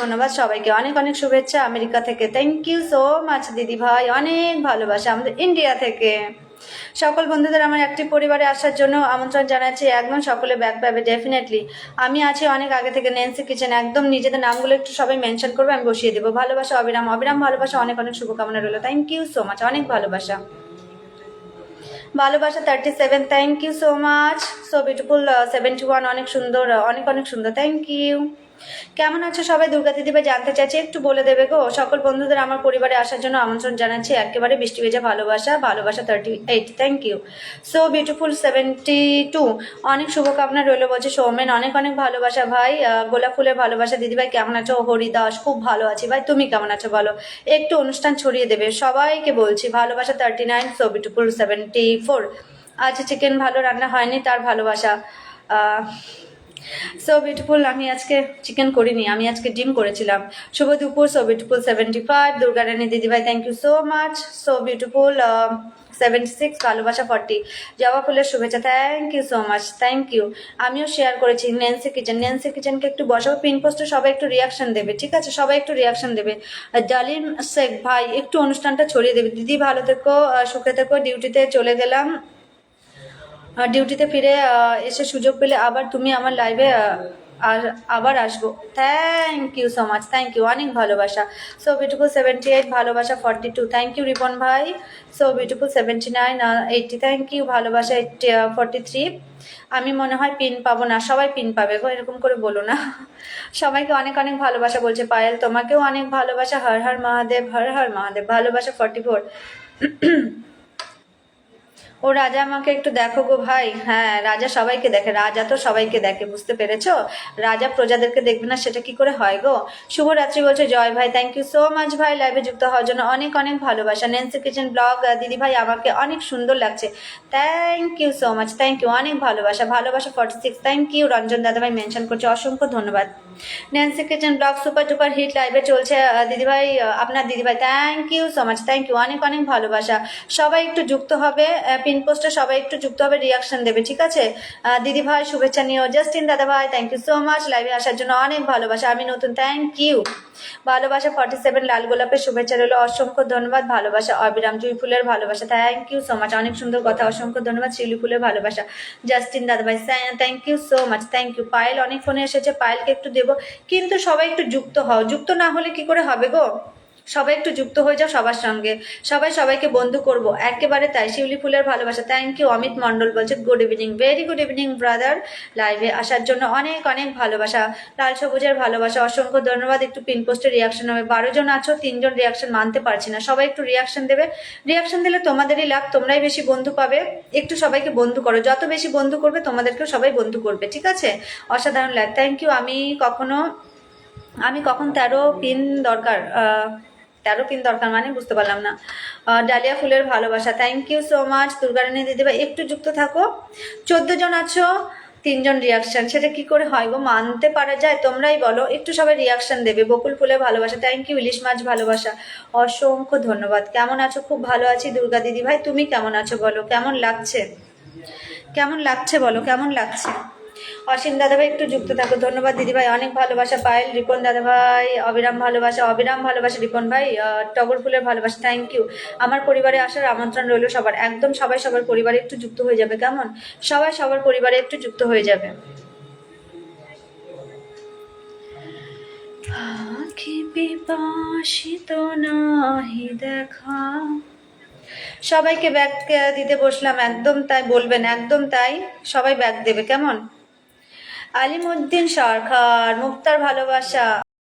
ধন্যবাদ সবাইকে অনেক অনেক শুভেচ্ছা আমেরিকা থেকে। থ্যাংক ইউ সো মাচ দিদি ভাই। অনেক ভালোবাসা আমাদের ইন্ডিয়া থেকে। সকল বন্ধুদের আমার একটি পরিবারে আসার জন্য আমন্ত্রণ জানাচ্ছি। একদম সকলে ব্যাক পাবে ডেফিনেটলি আমি আছি অনেক আগে থেকে নেন্সি কিচেন একদম নিজেদের নামগুলো একটু সবাই মেনশন করব, আমি বসিয়ে দেবো। ভালোবাসা, অবিরাম। অবিরাম ভালোবাসা, অনেক অনেক শুভকামনা রইল। থ্যাংক ইউ সো মাচ অনেক ভালোবাসা। ভালোবাসা thirty seven thank you so much so beautiful seventy one অনেক সুন্দর, অনেক অনেক সুন্দর। থ্যাংক ইউ কেমন আছো সবাই? দুর্গা দিদিভাই জানতে চাইছি, একটু বলে দেবে গো। সকল বন্ধুদের আমার পরিবারে আসার জন্য আমন্ত্রণ জানাচ্ছি। একেবারে বৃষ্টি ভেজা ভালোবাসা ভালোবাসা thirty eight thank you so beautiful seventy two অনেক শুভকামনা রইল বলছে সৌমেন। অনেক অনেক ভালোবাসা ভাই। গোলাপ ফুলের ভালোবাসা। দিদিভাই কেমন আছো? হরিদাস, খুব ভালো আছি ভাই। তুমি কেমন আছো বলো? একটু অনুষ্ঠান ছড়িয়ে দেবে। সবাইকে বলছি, ভালোবাসা thirty nine so beautiful seventy four আচ্ছা চিকেন ভালো রান্না হয়নি, তার ভালোবাসা। সো বিউটিফুল আমি আজকে চিকেন করিনি, আমি আজকে ডিম করেছিলাম। শুভ দুপুর so beautiful seventy five Durgarani দিদিভাই thank you so much so beautiful seventy six ভালোবাসা ফর্টি জবা ফুলের শুভেচ্ছা thank you so much thank you আমিও শেয়ার করেছি নেন্সি কিচেন নেন্সি কিচেনকে একটু বসাবো পিন পোস্টে সবাই একটু রিয়াকশন দেবে, ঠিক আছে? সবাই একটু রিয়াকশন দেবে। ডালিম শেখ ভাই, একটু অনুষ্ঠানটা ছড়িয়ে দেবে। দিদি ভালো থেকো সুখে থেকো ডিউটিতে চলে গেলাম। ডিউটিতে ফিরে এসে সুযোগ পেলে আবার তুমি আমার লাইভে আর, আবার আসব। Thank you so much thank you অনেক ভালোবাসা। সো বিউটিফুল সেভেন্টি এইট ভালোবাসা forty two thank you Ripon ভাই। So beautiful seventy nine eighty thank you ভালোবাসা এইটটি ফর্টি থ্রি আমি মনে হয় পিন পাবো না, সবাই পিন পাবে গো, এরকম করে বলো না। সবাইকে অনেক অনেক ভালোবাসা বলছে পায়েল, তোমাকেও অনেক ভালোবাসা। হর হর মহাদেব, হর হর মহাদেব, ভালোবাসা ফর্টি ফোর ও রাজা আমাকে একটু দেখো গো ভাই। হ্যাঁ রাজা সবাইকে দেখে, রাজা তো সবাইকে দেখে, বুঝতে পেরেছ? রাজা প্রজাদেরকে দেখবে না, সেটা কি করে হয় গো? শুভরাত্রি বলছে, জয় ভাই থ্যাংক ইউ সো মাচ ভাই। লাইভে যুক্ত হওয়ার জন্য অনেক অনেক ভালোবাসা। নেন্সি কিচেন ব্লগ দিদি ভাই আমাকে অনেক সুন্দর লাগছে। Thank you so much thank you অনেক ভালোবাসা। ভালোবাসা forty six thank you Ranjan দাদা ভাই মেনশন করছে, অসংখ্য ধন্যবাদ। Nancy kitchen blog super duper hit লাইভে চলছে দিদিভাই আপনার দিদিভাই thank you so much thank you অনেক অনেক ভালোবাসা। সবাই একটু যুক্ত হবে পিন পোস্টে সবাই একটু যুক্ত হবে রিয়াকশন দেবে ঠিক আছে? আহ, দিদিভাই শুভেচ্ছা নিও জাস্টিন দাদা ভাই থ্যাংক ইউ সো মাচ লাইভে আসার জন্য অনেক ভালোবাসা। আমি নতুন থ্যাংক ইউ ভালোবাসা ফর্টি সেভেন লাল গোলাপের শুভেচ্ছা রইল। অসংখ্য ধন্যবাদ। ভালোবাসা অবিরাম জুই ফুলের ভালোবাসা। থ্যাংক ইউ সো মাচ অনেক সুন্দর কথা। অসংখ্য ধন্যবাদ শিলি ফুলের ভালোবাসা। জাস্টিন দাদা ভাই thank you so much thank you Payel অনেক ফোনে এসেছে। পায়েলকে একটু দেবো। কিন্তু সবাই একটু যুক্ত হও। যুক্ত না হলে কি করে হবে গো? সবাই একটু যুক্ত হয়ে যাও সবার সঙ্গে। সবাই সবাইকে বন্ধু করব। একেবারে তাই, শিউলি ফুলের ভালোবাসা। থ্যাংক ইউ অমিত মন্ডল বলছে good evening very good evening brother লাইভে আসার জন্য অনেক অনেক ভালোবাসা। লাল সবুজের ভালোবাসা। অসংখ্য ধন্যবাদ। একটু পিন পোস্টে রিয়াকশন হবে। বারো জন আছো, তিনজন রিয়াকশন মানতে পারছি না। সবাই একটু রিয়াকশন দেবে। রিয়াকশন দিলে তোমাদেরই লাভ, তোমরাই বেশি বন্ধু পাবে। একটু সবাইকে বন্ধু করো। যত বেশি বন্ধু করবে, তোমাদেরকেও সবাই বন্ধু করবে, ঠিক আছে? অসাধারণ লাগ থ্যাংক ইউ আমি কখনো, আমি কখন তেরো পিন দরকার তেরো পিন দরকার মানে বুঝতে পারলাম না। ডালিয়া ফুলের ভালোবাসা thank you so much Durgarani দিদিভাই একটু যুক্ত থাকো। চোদ্দ জন আছো তিনজন রিয়াকশন সেটা কি করে হয় গো? মানতে পারা যায়, তোমরাই বলো। একটু সবাই রিয়াকশন দেবে। বকুল ফুলের ভালোবাসা থ্যাংক ইউ ইলিশ মাছ ভালোবাসা, অসংখ্য ধন্যবাদ। কেমন আছো? খুব ভালো আছি। দুর্গা দিদি ভাই, তুমি কেমন আছো বলো? কেমন লাগছে? কেমন লাগছে বলো? কেমন লাগছে? অসীম দাদাভাই, একটু যুক্ত থাকো। ধন্যবাদ, দিদিভাই। অনেক ভালোবাসা পায়েল রিপন দাদাভাই, অবিরাম ভালোবাসা অবিরাম ভালোবাসা রিপন ভাই টগর ফুলের ভালোবাসা। থ্যাংক ইউ আমার পরিবারে আসার আমন্ত্রণ রইল সবার। একদম সবাই সবার পরিবারে একটু যুক্ত হয়ে যাবে, কেমন? সবাই সবার পরিবারে একটু যুক্ত হয়ে যাবে। নাহি দেখা। সবাইকে ব্যাগ দিতে বসলাম। একদম তাই বলবেন, একদম তাই সবাই ব্যাগ দেবে, কেমন? আলিমুদ্দিন সরকার মুক্তার ভালোবাসা।